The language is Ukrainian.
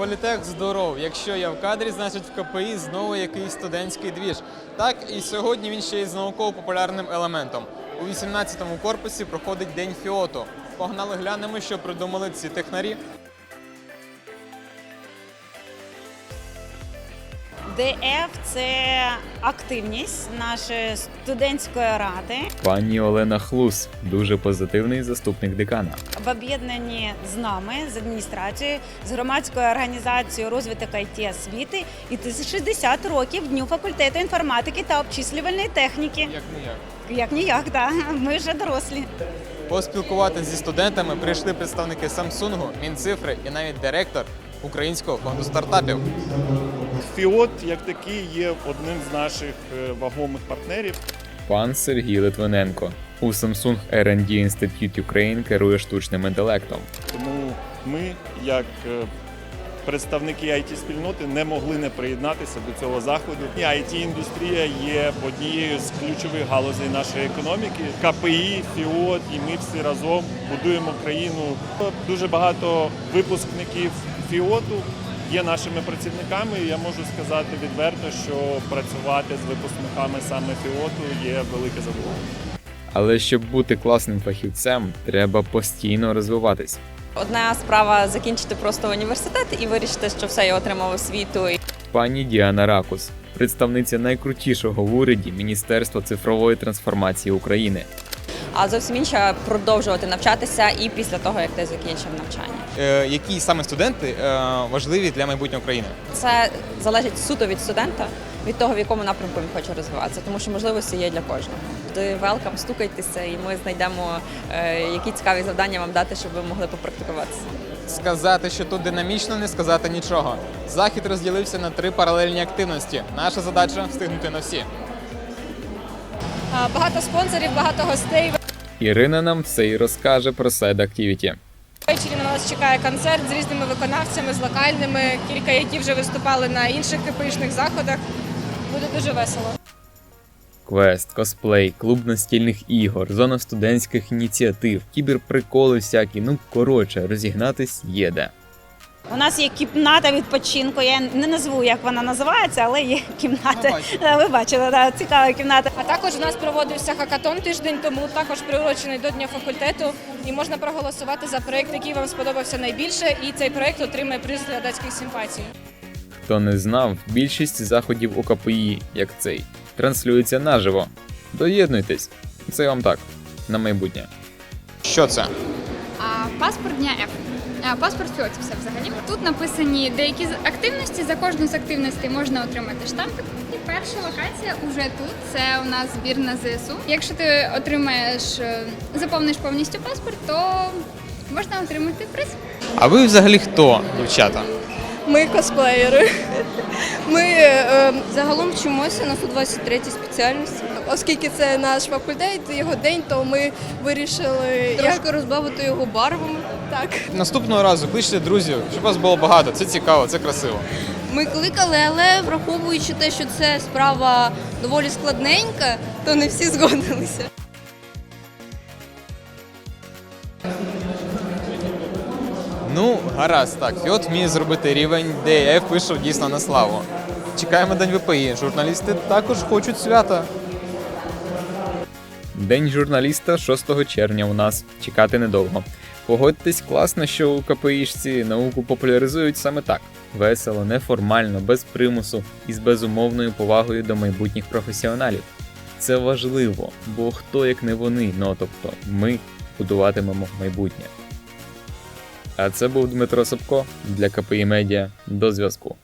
Політех здоров. Якщо я в кадрі, значить в КПІ знову якийсь студентський двіж. Так і сьогодні він ще й з науково-популярним елементом. У 18-му корпусі проходить День фіото. Погнали глянемо, що придумали ці технарі. ДФ це активність нашої студентської ради Пані Олена Хлус, дуже позитивний заступник декана. в об'єднанні з нами, з адміністрацією, з громадською організацією розвиток IT освіти і 60 років дню факультету інформатики та обчислювальної техніки. Як не як. Як ніяк, так. Ми вже дорослі. Поспілкуватися зі студентами прийшли представники Samsung, Мінцифри і навіть директор Українського фонду стартапів. Фіот як такий є одним з наших е, вагомих партнерів. Пан Сергій Литвиненко. У Samsung R&D Institute Ukraine керує штучним інтелектом. Тому ми, як е, представники it спільноти не могли не приєднатися до цього заходу. It індустрія є однією з ключових галузей нашої економіки. КПІ, Фіот і ми всі разом будуємо країну. Дуже багато випускників Фіоту є нашими працівниками. І я можу сказати відверто, що працювати з випускниками саме Фіоту є велике задоволення. Але щоб бути класним фахівцем, треба постійно розвиватись. Одна справа закінчити просто університет і вирішити, що все я отримав освіту. Пані Діана Ракус, представниця найкрутішого в уряді Міністерства цифрової трансформації України. А зовсім інше продовжувати навчатися і після того, як ти закінчив навчання. Е, які саме студенти е, важливі для майбутнього країни? Це залежить суто від студента, від того, в якому напрямку він хоче розвиватися, тому що можливості є для кожного. Ти велкам, стукайтеся, і ми знайдемо е, які цікаві завдання вам дати, щоб ви могли попрактикуватися. Сказати, що тут динамічно, не сказати нічого. Захід розділився на три паралельні активності. Наша задача встигнути на всі. Багато спонсорів, багато гостей. Ірина нам все і розкаже про Side Activity. Ввечері на нас чекає концерт з різними виконавцями, з локальними. Кілька, які вже виступали на інших КПІшних заходах. Буде дуже весело. Квест, косплей, клуб настільних ігор, зона студентських ініціатив, кіберприколи всякі. Ну коротше, розігнатись є де. У нас є кімната відпочинку. Я не назву, як вона називається, але є кімната. Ми. Да, Ви бачили, да, цікава кімната. А також у нас проводився хакатон тиждень тому, також приурочений до Дня факультету. І можна проголосувати за проект, який вам сподобався найбільше. І цей проект отримає приз глядацьких симпатій. Хто не знав, більшість заходів у КПІ, як цей, транслюється наживо. Доєднуйтесь, це вам так, на майбутнє. Що це? А, паспорт дня F. А, паспорт Фіотівса взагалі. Тут написані деякі активності. За кожну з активностей можна отримати штампик. І перша локація уже тут. Це у нас збір на ЗСУ. Якщо ти отримаєш, е, заповниш повністю паспорт, то можна отримати приз. А ви взагалі хто, дівчата? Ми косплеєри. Ми е, загалом вчимося на 123 спеціальності. Оскільки це наш факультет, його день, то ми вирішили трошки розбавити його барвами. Так. Наступного разу кличте друзів, щоб вас було багато. Це цікаво, це красиво. Ми кликали, але враховуючи те, що це справа доволі складненька, то не всі згодилися. Ну, гаразд, так. Фіот вміє зробити рівень, де ЕФ вийшов дійсно на славу. Чекаємо день ВПІ. Журналісти також хочуть свята. День журналіста 6 червня у нас. Чекати недовго. Погодьтесь, класно, що у КПІшці науку популяризують саме так: весело, неформально, без примусу і з безумовною повагою до майбутніх професіоналів. Це важливо, бо хто як не вони, ну тобто ми будуватимемо майбутнє. А це був Дмитро Собко для КПІ Медіа. До зв'язку.